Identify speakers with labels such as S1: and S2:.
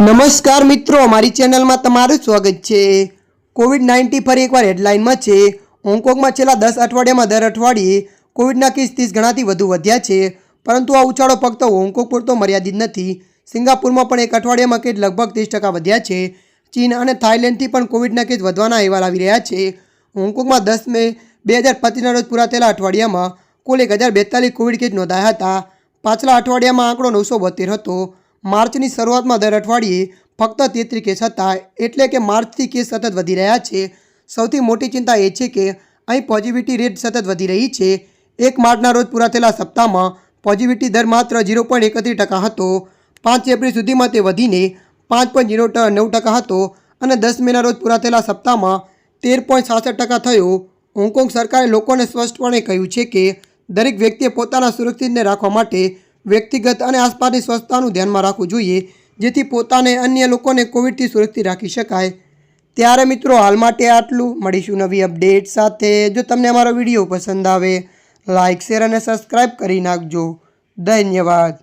S1: નમસ્કાર મિત્રો, અમારી ચેનલમાં તમારું સ્વાગત છે. કોવિડ નાઇન્ટી ફરી એકવાર હેડલાઇનમાં છે. હોંગકોંગમાં છેલ્લા દસ અઠવાડિયામાં દર અઠવાડિયે કોવિડના કેસ ત્રીસ ગણાથી વધુ વધ્યા છે. પરંતુ આ ઉછાળો ફક્ત હોંગકોંગ પૂરતો મર્યાદિત નથી. સિંગાપુરમાં પણ એક અઠવાડિયામાં કેસ લગભગ ત્રીસ ટકા વધ્યા છે. ચીન અને થાઇલેન્ડથી પણ કોવિડના કેસ વધવાના અહેવાલ આવી રહ્યા છે. હોંગકોંગમાં દસ મે બે હજાર પચીસના રોજ પૂરા થયેલા અઠવાડિયામાં કુલ એક હજાર બેતાલીસ કોવિડ કેસ નોંધાયા હતા. પાછલા અઠવાડિયામાં આંકડો નવસો બોતેર હતો. માર્ચની શરૂઆતમાં દર અઠવાડિયે ફક્ત તેત્રી કેસ હતા, એટલે કે માર્ચથી કેસ સતત વધી રહ્યા છે. સૌથી મોટી ચિંતા એ છે કે અહીં પોઝિટિવિટી રેટ સતત વધી રહી છે. એક માર્ચના રોજ પૂરા થયેલા સપ્તાહમાં પોઝિટિવિટી દર માત્ર ઝીરો પોઈન્ટ એકત્રીસ ટકા હતો. પાંચ એપ્રિલ સુધીમાં તે વધીને પાંચ પોઈન્ટ ઝીરો નવ ટકા હતો અને દસ મેના રોજ પૂરા થયેલા સપ્તાહમાં તેર પોઈન્ટ સાસઠ ટકા થયો. હોંગકોંગ સરકારે લોકોને સ્પષ્ટપણે કહ્યું છે કે દરેક વ્યક્તિએ પોતાના સુરક્ષિતને રાખવા માટે વ્યક્તિગત અને આસપાસની સ્વચ્છતાનું ધ્યાનમાં રાખવું જોઈએ, જેથી પોતાને અન્ય લોકોને કોવિડથી સુરક્ષિત રાખી શકાય. ત્યારે મિત્રો, હાલ માટે આટલું. મળીશું નવી અપડેટ સાથે. જો તમને અમારો વીડિયો પસંદ આવે લાઇક શેર અને સબસ્ક્રાઈબ કરી નાખજો. ધન્યવાદ.